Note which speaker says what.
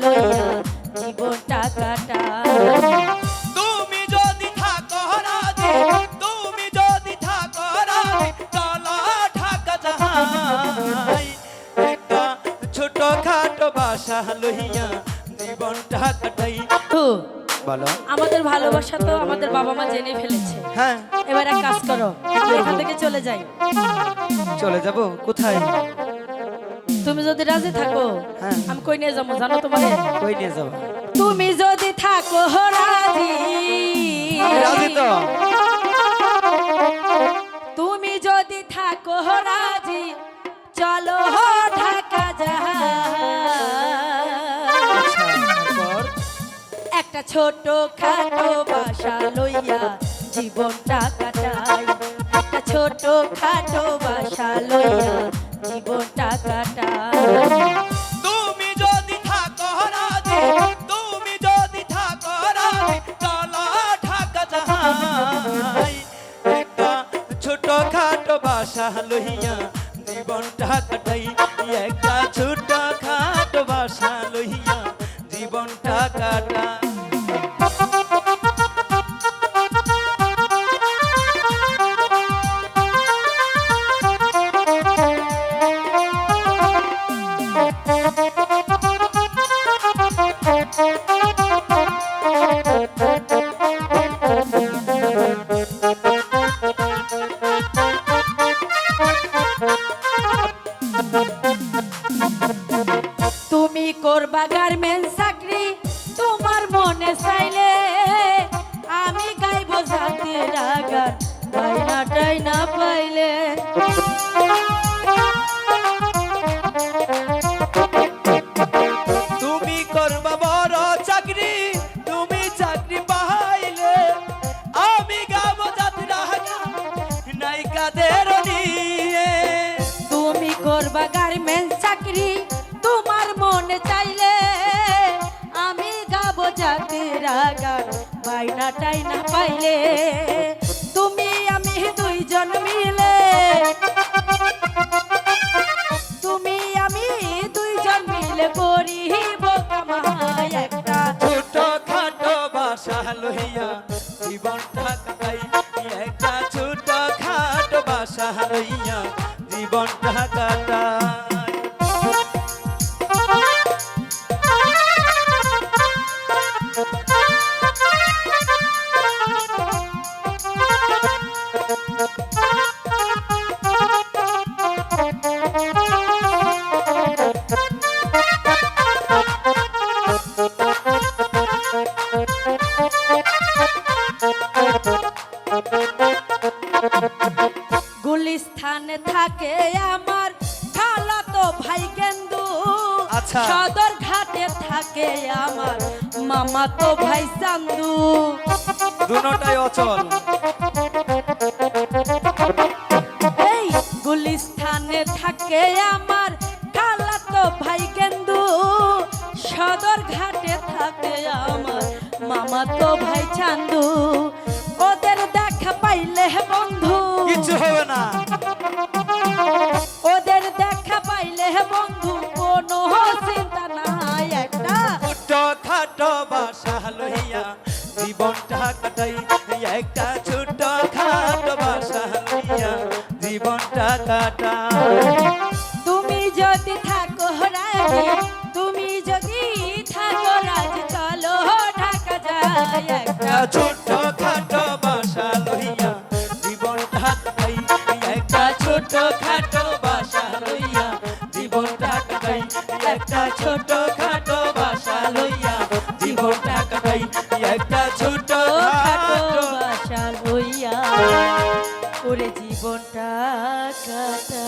Speaker 1: লইয়া জীবনটা কাটাই
Speaker 2: তুমি যদি থাকো রাজি তুমি যদি থাকো রাজি চলো ঢাকা যাই একটা ছোট খাটো বাসা লইয়া জীবনটা কাটাই। বলো।
Speaker 1: আমাদের ভালোবাসা তো আমাদের বাবা মা জেনে ফেলেছে।
Speaker 2: হ্যাঁ।
Speaker 1: এবার এক কাজ করো আমরা এখান থেকে চলে যাই।
Speaker 2: চলে যাব? কোথায়?
Speaker 1: তুমি যদি রাজি থাকো
Speaker 2: হ্যাঁ।
Speaker 1: আমি কই নিয়ে যাব জানো তোমাকে
Speaker 2: কই নিয়ে যাব?
Speaker 1: তুমি যদি থাকো রাজি।
Speaker 2: রাজি তো।
Speaker 1: তুমি যদি থাকো রাজি। চলো ঢাকা একটা ছোট খাটো বাসা লইয়া জীবনটা কাটাই। একটা ছোট খাটো বাসা লইয়া জীবনটা কাটাই
Speaker 2: তুমি যদি থাকো রাজি তুমি যদি থাকো রাজি চলো ঢাকা যাই একটা ছোট খাটো বাসা লইয়া জীবনটা কাটাই। একটা ছোট খাটো বাসা লইয়া জীবনটা কাটাই।
Speaker 1: তুমি করবা গার্মেন্ট গার্মেন্ট চাকরি, তোমার মনে চাইলে আমি গাবো জাতির গান বাইনাটাই না পাইলে। তুমি, আমি দুইজন মিলে। তুমি, আমি দুইজন মিলে করিব কামাই একটা।
Speaker 2: ছোট খাটো বাসা লইয়া জীবনটা জীবনটা কাটাই
Speaker 1: গুলিস্থানে থাকে আমার। খালা তো ভাই গেন্দু।
Speaker 2: আচ্ছা।
Speaker 1: সদর ঘাটে থাকে আমার। মামা তো ভাই চান্দু।
Speaker 2: দুটাই অচল।
Speaker 1: এই গুলিস্থানে থাকে আমার। খালা তো ভাই গেন্দু। সদর ঘাটে থাকে আমার। মামা তো ভাই চান্দু। ওদের দেখা পাইলে বন্ধু।
Speaker 2: কিছু হবে না।
Speaker 1: ওদের দেখা পাইলে বন্ধু কোনো চিন্তা নাই একটা।
Speaker 2: ছোট খাটো বাসা লইয়া জীবনটা কাটাই একটা ছোট খাটো বাসা লইয়া জীবনটা কাটাই
Speaker 1: তুমি যদি থাকো রাজি তুমি যদি থাকো রাজি চলো ঢাকা যায় একটা।
Speaker 2: ছোট একটা ছোট খাটো বাসা লইয়া জীবনটা কাটাই। একটা ছোট খাটো
Speaker 1: বাসা লইয়া করে জীবনটা কাটা